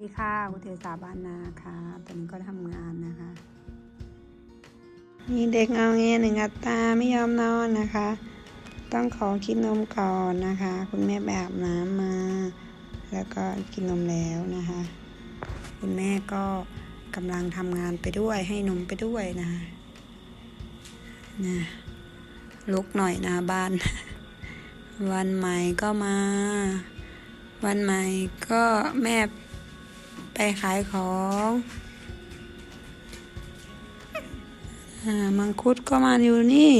สวัสดีค่ะคุณเทสาบ้านนาค่ะ ตอนนี้ก็ทำงานนะคะ มีเด็กเอาเงี้ยหนึ่งอัตราไม่ยอมนอนนะคะ ต้องขอกินนมก่อนนะคะ คุณแม่ไปอาบน้ำมา แล้วก็กินนมแล้วนะคะ คุณแม่ก็กำลังทำงานไปด้วยให้นมไปด้วยนะคะนะลุกหน่อยนะบ้าน วันใหม่ก็มา วันใหม่ก็แม่ ขายของอ่ามังคุดก็มาอยู่นี่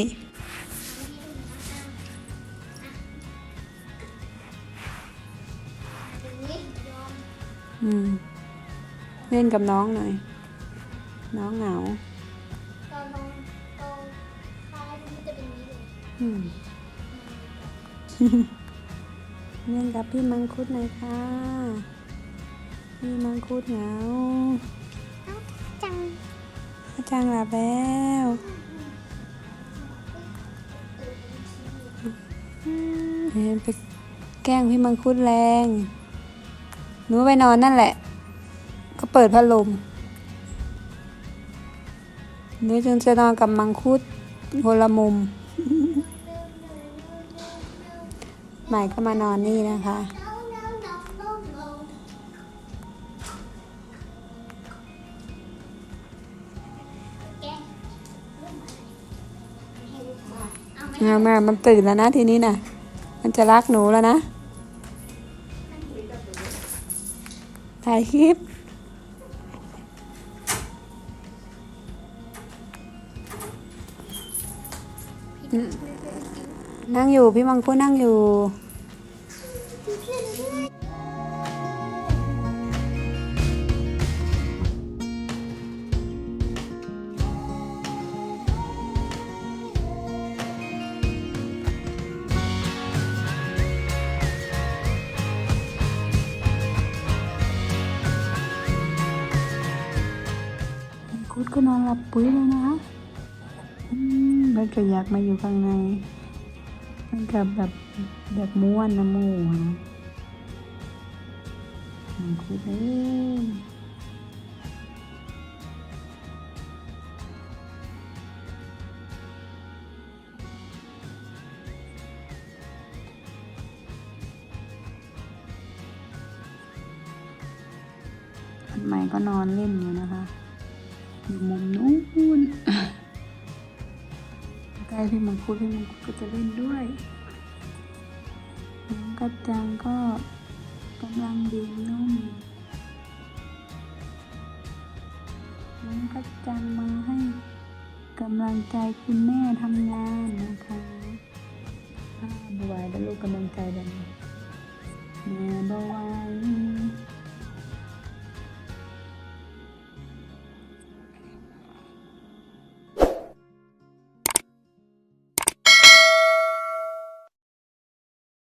อืมเล่นกับน้องหน่อย น้องเหงาตอนน้องโตคล้ายมันจะเป็นอย่างนี้เลยอืมเล่นกับพี่มังคุดหน่อยค่ะ พี่มังคุดเหงาจังอาจารย์หลับแล้วเห็นไปแกล้งพี่มังคุดแรง หนูไปนอนนั่นแหละ ก็เปิดพัดลม หนูจึงจะนอนกับมังคุดคนละมุม ใหม่ก็มานอนนี่นะคะ มงามามันตื่นแล้วนะทีนี้นะมันจะรักหนูแล้วนะ ถ่ายคลิป นั่งอยู่พี่มังคุดนั่งอยู่ ก็นอนหลับปุ๋ยเลยนะคะอืมมันก็อยากมาอยู่ข้างใน มันกับแบบแบบม้วนนะมูนะมังคุดเอ้ยใหม่ก็นอนเล่นอยู่นะคะ อยู่มุมนู้นใกล้พี่มังคุดพี่มังคุดก็จะเล่นด้วยน้องกัจจังก็กำลังดื่มนมน้องกัจจังมาให้กำลังใจคุณแม่ทำงานนะคะอ่าบไหวแล้วลูกกำลังใจแบบนี้แม่บไหว